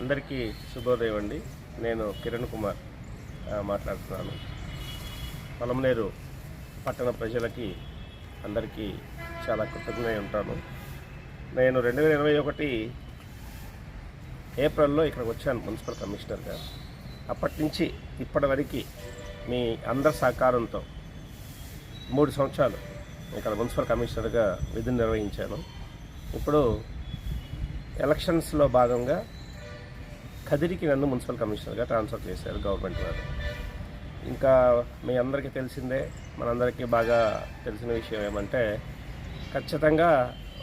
అందరికీ శుభోదయం అండి. నేను కిరణ్ కుమార్ మాట్లాడుతున్నాను. పొలంనేరు పట్టణ ప్రజలకి అందరికీ చాలా కృతజ్ఞ ఉంటాను. నేను రెండు వేల ఇరవై ఒకటి ఏప్రిల్లో ఇక్కడికి వచ్చాను మున్సిపల్ కమిషనర్గా అప్పటి నుంచి ఇప్పటివరకు మీ అందరి సహకారంతో మూడు సంవత్సరాలు ఇక్కడ మున్సిపల్ కమిషనర్గా విధులు నిర్వహించాను. ఇప్పుడు ఎలక్షన్స్లో భాగంగా కదిరికి నన్ను మున్సిపల్ కమిషనర్గా ట్రాన్స్ఫర్ చేశారు గవర్నమెంట్ వారు ఇంకా మీ అందరికీ తెలిసిందే మనందరికీ బాగా తెలిసిన విషయం ఏమంటే ఖచ్చితంగా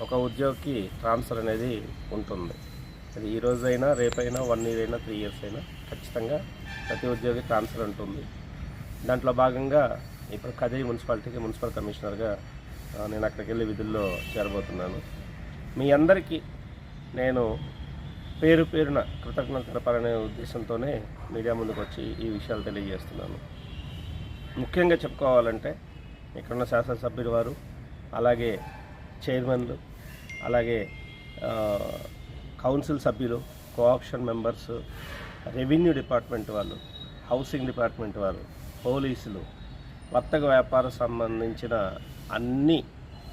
ఒక ఉద్యోగికి ట్రాన్స్ఫర్ అనేది ఉంటుంది. అది ఈ రోజైనా రేపైనా వన్ ఇయర్ అయినా త్రీ ఇయర్స్ అయినా ఖచ్చితంగా ప్రతి ఉద్యోగి ట్రాన్స్ఫర్ ఉంటుంది. దాంట్లో భాగంగా ఇప్పుడు కదిరి మున్సిపాలిటీకి మున్సిపల్ కమిషనర్గా నేను అక్కడికి వెళ్ళి విధుల్లో చేరబోతున్నాను. మీ అందరికీ నేను పేరు పేరున కృతజ్ఞత తెలపాలనే ఉద్దేశంతోనే మీడియా ముందుకు వచ్చి ఈ విషయాలు తెలియజేస్తున్నాను. ముఖ్యంగా చెప్పుకోవాలంటే ఇక్కడున్న శాసనసభ్యులు వారు అలాగే చైర్మన్లు అలాగే కౌన్సిల్ సభ్యులు కోఆప్షన్ మెంబర్స్ రెవెన్యూ డిపార్ట్మెంట్ వాళ్ళు హౌసింగ్ డిపార్ట్మెంట్ వారు పోలీసులు వర్తక వ్యాపార సంబంధించిన అన్ని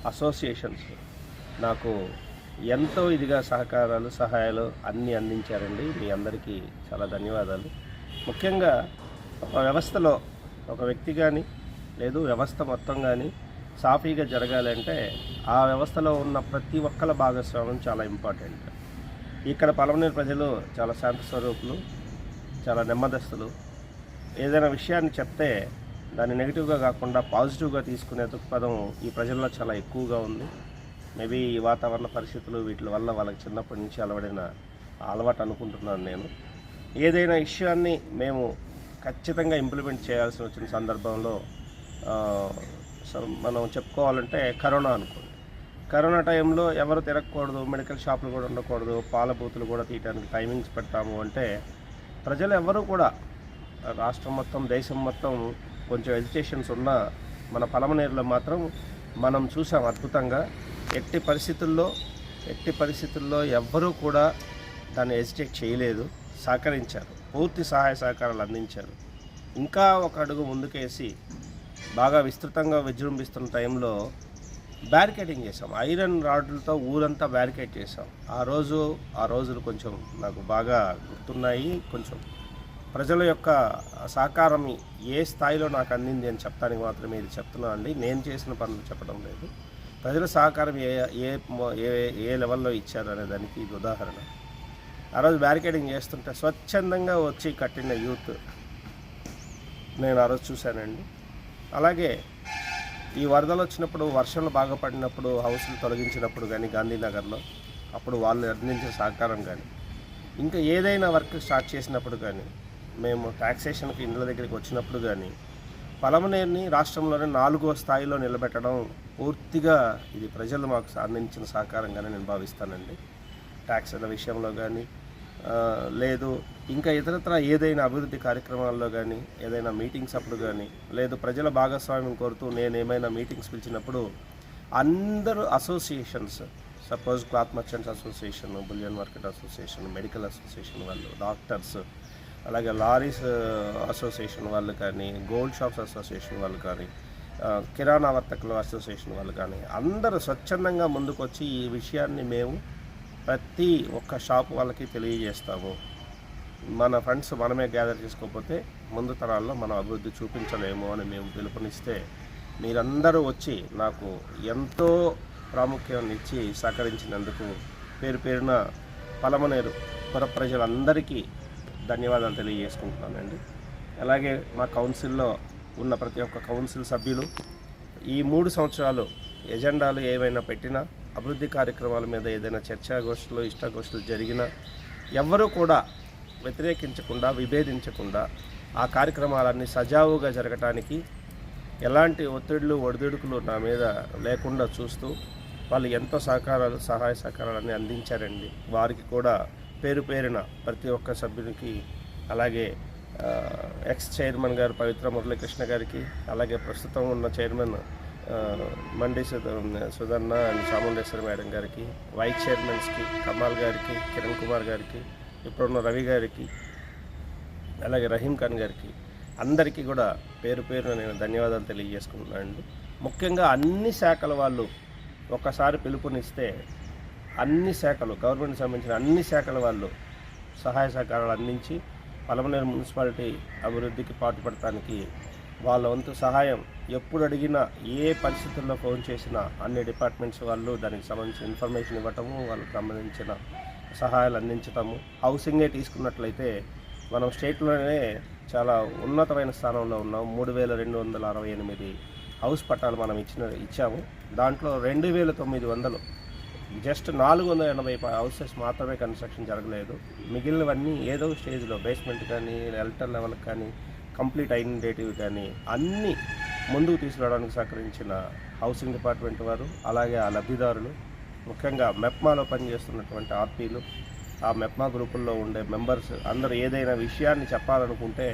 అసోసియేషన్స్ నాకు ఎంతో ఇదిగా సహకారాలు సహాయాలు అన్నీ అందించారండి. మీ అందరికీ చాలా ధన్యవాదాలు. ముఖ్యంగా ఒక వ్యవస్థలో ఒక వ్యక్తి కానీ లేదు వ్యవస్థ మొత్తం కానీ సాఫీగా జరగాలంటే ఆ వ్యవస్థలో ఉన్న ప్రతి ఒక్కల భాగస్వామ్యం చాలా ఇంపార్టెంట్. ఇక్కడ పలమనేరు ప్రజలు చాలా శాంత స్వరూపులు చాలా నెమ్మదస్తులు. ఏదైనా విషయాన్ని చెప్తే దాన్ని నెగిటివ్గా కాకుండా పాజిటివ్గా తీసుకునే దృక్పథం ఈ ప్రజల్లో చాలా ఎక్కువగా ఉంది. మేబీ ఈ వాతావరణ పరిస్థితులు వీటి వల్ల వాళ్ళకి చిన్నప్పటి నుంచి అలవడిన అలవాటు అనుకుంటున్నాను నేను. ఏదైనా విషయాన్ని మేము ఖచ్చితంగా ఇంప్లిమెంట్ చేయాల్సి వచ్చిన సందర్భంలో మనం చెప్పుకోవాలంటే కరోనా అనుకోండి. కరోనా టైంలో ఎవరు తిరగకూడదు మెడికల్ షాపులు కూడా ఉండకూడదు పాల బూతులు కూడా తీయడానికి టైమింగ్స్ పెట్టాము అంటే ప్రజలు ఎవరు కూడా రాష్ట్రం మొత్తం దేశం మొత్తం కొంచెం ఎడ్యుకేషన్స్ ఉన్న మన పలమనేరులో మాత్రం మనం చూసాం అద్భుతంగా. ఎట్టి పరిస్థితుల్లో ఎట్టి పరిస్థితుల్లో ఎవ్వరూ కూడా దాన్ని ఎజిటేట్ చేయలేదు. సహకరించారు. పూర్తి సహాయ సహకారాలు అందించారు. ఇంకా ఒక అడుగు ముందుకేసి బాగా విస్తృతంగా విజృంభిస్తున్న టైంలో బ్యారికేడింగ్ చేసాం ఐరన్ రాడ్లతో ఊరంతా బ్యారికేడ్ చేసాం ఆ రోజు ఆ రోజులు కొంచెం నాకు బాగా గుర్తున్నాయి. కొంచెం ప్రజల యొక్క సహకారం ఏ స్థాయిలో నాకు అందింది అని చెప్పడానికి మాత్రమే ఇది చెప్తున్నాను అండి నేను చేసిన పనులు చెప్పడం లేదు. ప్రజల సహకారం ఏ ఏ ఏ ఏ లెవెల్లో ఇచ్చారు అనే దానికి ఇది ఉదాహరణ. ఆ రోజు బ్యారికేడింగ్ చేస్తుంటే స్వచ్ఛందంగా వచ్చి కట్టిన యూత్ నేను ఆ రోజు చూశానండి. అలాగే ఈ వరదలు వచ్చినప్పుడు వర్షాలు బాగా పడినప్పుడు హౌస్లు తొలగించినప్పుడు కానీ గాంధీనగర్లో అప్పుడు వాళ్ళు అందించిన సహకారం కానీ ఇంకా ఏదైనా వర్క్ స్టార్ట్ చేసినప్పుడు కానీ మేము టాక్సేషన్కి ఇండ్ల దగ్గరికి వచ్చినప్పుడు కానీ పలమనేరుని రాష్ట్రంలోనే నాలుగో స్థాయిలో నిలబెట్టడం పూర్తిగా ఇది ప్రజలు మాకు అందించిన సహకారంగానే నేను భావిస్తానండి. ట్యాక్స్ల విషయంలో కానీ లేదు ఇంకా ఇతరత్ర ఏదైనా అభివృద్ధి కార్యక్రమాల్లో కానీ ఏదైనా మీటింగ్స్ అప్పుడు కానీ లేదు ప్రజల భాగస్వామ్యం కోరుతూ నేను ఏమైనా మీటింగ్స్ పిలిచినప్పుడు అందరూ associations suppose cloth merchants association bullion market association medical association వాళ్ళు డాక్టర్స్ అలాగే లారీస్ అసోసియేషన్ వాళ్ళు కానీ గోల్డ్ షాప్స్ అసోసియేషన్ వాళ్ళు కానీ కిరాణా వర్తకుల అసోసియేషన్ వాళ్ళు కానీ అందరూ స్వచ్ఛందంగా ముందుకొచ్చి ఈ విషయాన్ని మేము ప్రతి ఒక్క షాప్ వాళ్ళకి తెలియజేస్తాము. మన ఫండ్స్ మనమే గ్యాదర్ చేసుకోకపోతే ముందు తరాల్లో మనం అభివృద్ధి చూపించలేము అని మేము పిలుపునిస్తే మీరందరూ వచ్చి నాకు ఎంతో ప్రాముఖ్యాన్ని ఇచ్చి సహకరించినందుకు పేరు పేరున పలమనేరు పుర ప్రజలందరికీ ధన్యవాదాలు తెలియజేసుకుంటున్నానండి. అలాగే మా కౌన్సిల్లో ఉన్న ప్రతి ఒక్క కౌన్సిల్ సభ్యులు ఈ మూడు సంవత్సరాలు ఎజెండాలు ఏవైనా పెట్టినా అభివృద్ధి కార్యక్రమాల మీద ఏదైనా చర్చాగోష్ఠులు ఇష్టాగోష్ఠులు జరిగినా ఎవ్వరూ కూడా వ్యతిరేకించకుండా విభేదించకుండా ఆ కార్యక్రమాలన్నీ సజావుగా జరగటానికి ఎలాంటి ఒత్తిడులు ఒడిదుడుకులు నా మీద లేకుండా చూస్తూ వాళ్ళు ఎంతో సహకారాలు సహాయ సహకారాలన్నీ అందించారండి. వారికి కూడా పేరు పేరున ప్రతి ఒక్క సభ్యునికి అలాగే ఎక్స్ చైర్మన్ గారు పవిత్ర మురళీకృష్ణ గారికి అలాగే ప్రస్తుతం ఉన్న chairman Mandi Sudha Sudhanna and Chamundeswari madam గారికి వైస్ చైర్మన్స్కి కమాల్ గారికి కిరణ్ కుమార్ గారికి ఇప్పుడున్న రవి గారికి అలాగే రహీం ఖాన్ గారికి అందరికీ కూడా పేరు పేరున నేను ధన్యవాదాలు తెలియజేసుకుంటున్నానండి. ముఖ్యంగా అన్ని శాఖల వాళ్ళు ఒకసారి పిలుపునిస్తే అన్ని శాఖలు గవర్నమెంట్ సంబంధించిన అన్ని శాఖల వాళ్ళు సహాయ సహకారాలు అందించి పలమనేరు మున్సిపాలిటీ అభివృద్ధికి పాటుపడటానికి వాళ్ళ వంతు సహాయం ఎప్పుడు అడిగినా ఏ పరిస్థితుల్లో ఫోన్ చేసినా అన్ని డిపార్ట్మెంట్స్ వాళ్ళు దానికి సంబంధించిన ఇన్ఫర్మేషన్ ఇవ్వటము వాళ్ళకి సంబంధించిన సహాయాలు అందించటము. హౌసింగే తీసుకున్నట్లయితే మనం స్టేట్లోనే చాలా ఉన్నతమైన స్థానంలో ఉన్నాం. మూడు వేల రెండు వందల అరవై ఎనిమిది హౌస్ పట్టాలు మనం ఇచ్చిన ఇచ్చాము. దాంట్లో రెండు వేల తొమ్మిది వందలు జస్ట్ నాలుగు వందల ఎనభై హౌసెస్ మాత్రమే కన్స్ట్రక్షన్ జరగలేదు. మిగిలినవన్నీ ఏదో స్టేజ్లో బేస్మెంట్ కానీ ఎల్టర్ లెవెల్ కానీ కంప్లీట్ ఐడెంటిటివ్ కానీ అన్నీ ముందుకు తీసుకురావడానికి సహకరించిన హౌసింగ్ డిపార్ట్మెంట్ వారు అలాగే ఆ లబ్ధిదారులు ముఖ్యంగా మెప్మాలో పనిచేస్తున్నటువంటి ఆర్పీలు ఆ మెప్మా గ్రూపుల్లో ఉండే మెంబర్స్ అందరూ ఏదైనా విషయాన్ని చెప్పాలనుకుంటే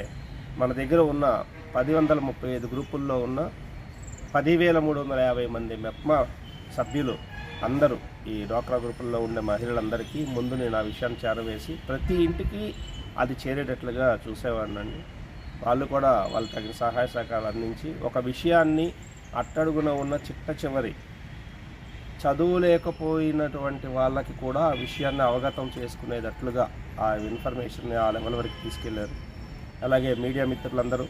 మన దగ్గర ఉన్న పది వందల ముప్పై ఐదు గ్రూపుల్లో ఉన్న పదివేల మూడు వందల యాభై మంది మెప్మా సభ్యులు అందరూ ఈ డ్వాక్రా గ్రూపుల్లో ఉండే మహిళలందరికీ ముందు నేను ఆ విషయాన్ని చేరవేసి ప్రతి ఇంటికి అది చేరేటట్లుగా చూసేవాడినండి. వాళ్ళు కూడా వాళ్ళు తగిన సహాయ సహకారాలు అందించి ఒక విషయాన్ని అట్టడుగున ఉన్న చిట్ట చివరి చదువు లేకపోయినటువంటి వాళ్ళకి కూడా ఆ విషయాన్ని అవగతం చేసుకునేటట్లుగా ఆ ఇన్ఫర్మేషన్ని ఆ లెవెల్ వరకు తీసుకెళ్ళారు. అలాగే మీడియా మిత్రులందరూ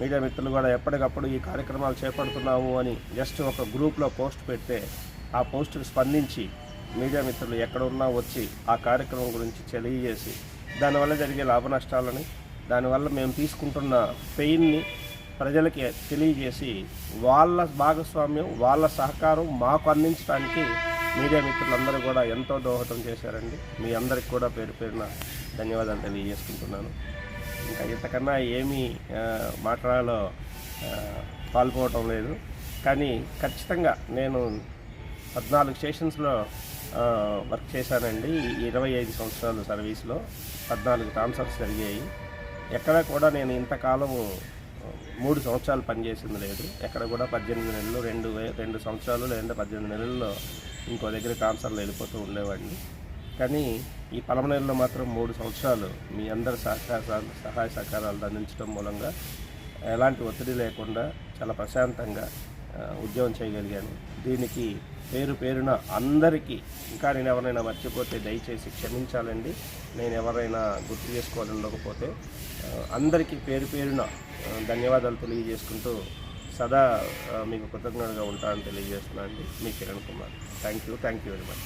మీడియా మిత్రులు కూడా ఎప్పటికప్పుడు ఈ కార్యక్రమాలు చేపడుతున్నాము అని జస్ట్ ఒక గ్రూప్లో పోస్ట్ పెడితే ఆ పోస్టుకు స్పందించి మీడియా మిత్రులు ఎక్కడ ఉన్నా వచ్చి ఆ కార్యక్రమం గురించి తెలియజేసి దానివల్ల జరిగే లాభ నష్టాలని దానివల్ల మేము తీసుకుంటున్న పెయిన్ని ప్రజలకి తెలియజేసి వాళ్ళ భాగస్వామ్యం వాళ్ళ సహకారం మాకు అందించడానికి మీడియా మిత్రులందరూ కూడా ఎంతో దోహదం చేశారండి. మీ అందరికి కూడా పేరు పేరున ధన్యవాదాలు తెలియజేసుకుంటున్నాను. ఇంకా ఇంతకన్నా ఏమీ మాట్లాడాలో పాల్పోవటం లేదు. కానీ ఖచ్చితంగా నేను పద్నాలుగు స్టేషన్స్లో వర్క్ చేశానండి. ఇరవై ఐదు సంవత్సరాలు సర్వీస్లో పద్నాలుగు ట్రాన్స్ఫర్స్ జరిగాయి. ఎక్కడ కూడా నేను ఇంతకాలము మూడు సంవత్సరాలు పనిచేసింది లేదు. ఎక్కడ కూడా పద్దెనిమిది నెలలు రెండు వే- రెండు సంవత్సరాలు లేదంటే పద్దెనిమిది నెలల్లో ఇంకో దగ్గర ట్రాన్స్ఫర్లు వెళ్ళిపోతూ ఉండేవాడిని. కానీ ఈ పలమనేరులో మాత్రం మూడు సంవత్సరాలు మీ అందరి సహకార సహాయ సహకారాలు అందించడం మూలంగా ఎలాంటి ఒత్తిడి లేకుండా చాలా ప్రశాంతంగా ఉద్యమం ఉద్యోగం చేయగలిగాను. దీనికి పేరు పేరున అందరికీ ఇంకా నేను ఎవరైనా మర్చిపోతే దయచేసి క్షమించాలండి. నేను ఎవరైనా గుర్తు చేసుకోవాలి ఉండకపోతే అందరికీ పేరు పేరున ధన్యవాదాలు తెలియజేసుకుంటూ సదా మీకు కృతజ్ఞతగా ఉంటానని తెలియజేస్తున్నాను అండి మీ Kiran Kumar. Thank you thank you very much